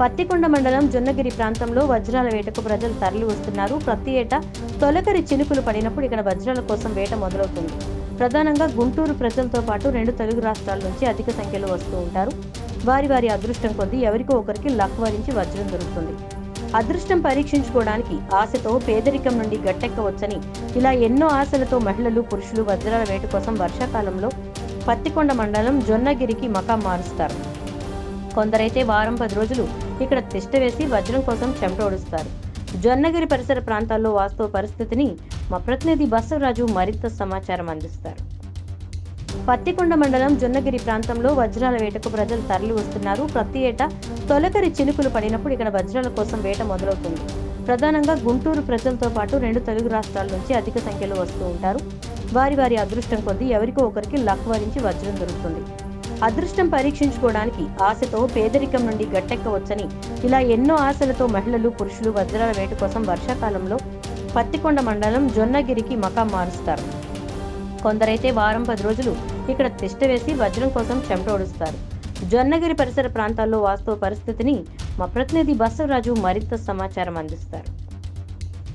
పత్తికొండ మండలం జొన్నగిరి ప్రాంతంలో వజ్రాల వేటకు ప్రజలు తరలి వస్తున్నారు ప్రతి ఏటా తొలకరి చినుకులు పడినప్పుడు ఇక్కడ వజ్రాల కోసం వేట మొదలవుతుంది. ప్రధానంగా గుంటూరు ప్రజలతో పాటు రెండు తెలుగు రాష్ట్రాల నుంచి అధిక సంఖ్యలో వస్తూ ఉంటారు. వారి వారి అదృష్టం కొద్దీ ఎవరికో ఒకరికి లక్ వరించి వజ్రం దొరుకుతుంది. అదృష్టం పరీక్షించుకోవడానికి ఆశతో పేదరికం నుండి గట్టెక్కవచ్చని ఇలా ఎన్నో ఆశలతో మహిళలు పురుషులు వజ్రాల వేట కోసం వర్షాకాలంలో పత్తికొండ మండలం జొన్నగిరికి మకాం మారుస్తారు. కొందరైతే వారం పది రోజులు ఇక్కడ తిష్ట వేసి వజ్రం కోసం చెమటోడుస్తారు జొన్నగిరి పరిసర ప్రాంతాల్లో వాస్తవ పరిస్థితిని మా ప్రతినిధి బసవరాజు మరింత సమాచారం అందిస్తారు. పత్తికొండ మండలం జొన్నగిరి ప్రాంతంలో వజ్రాల వేటకు ప్రజలు తరలి వస్తున్నారు. ప్రతి ఏటా తొలకరి చినుకులు పడినప్పుడు ఇక్కడ వజ్రాల కోసం వేట మొదలవుతుంది. ప్రధానంగా గుంటూరు ప్రజలతో పాటు రెండు తెలుగు రాష్ట్రాల నుంచి అధిక సంఖ్యలో వస్తూ ఉంటారు. వారి వారి అదృష్టం కొద్దీ ఎవరికో ఒకరికి లక్ వరించి వజ్రం దొరుకుతుంది. అదృష్టం పరీక్షించుకోవడానికి ఆశతో పేదరికం నుండి గట్టెక్కవచ్చని ఇలా ఎన్నో ఆశలతో మహిళలు పురుషులు వజ్రాల వేట కోసం వర్షాకాలంలో పత్తికొండ మండలం జొన్నగిరికి మకాం మారుస్తారు. కొందరైతే వారం పది రోజులు ఇక్కడ తిష్ట వేసి వజ్రం కోసం చెమటోడుస్తారు జొన్నగిరి పరిసర ప్రాంతాల్లో వాస్తవ పరిస్థితిని మా ప్రతినిధి బసవరాజు మరింత సమాచారం అందిస్తారు.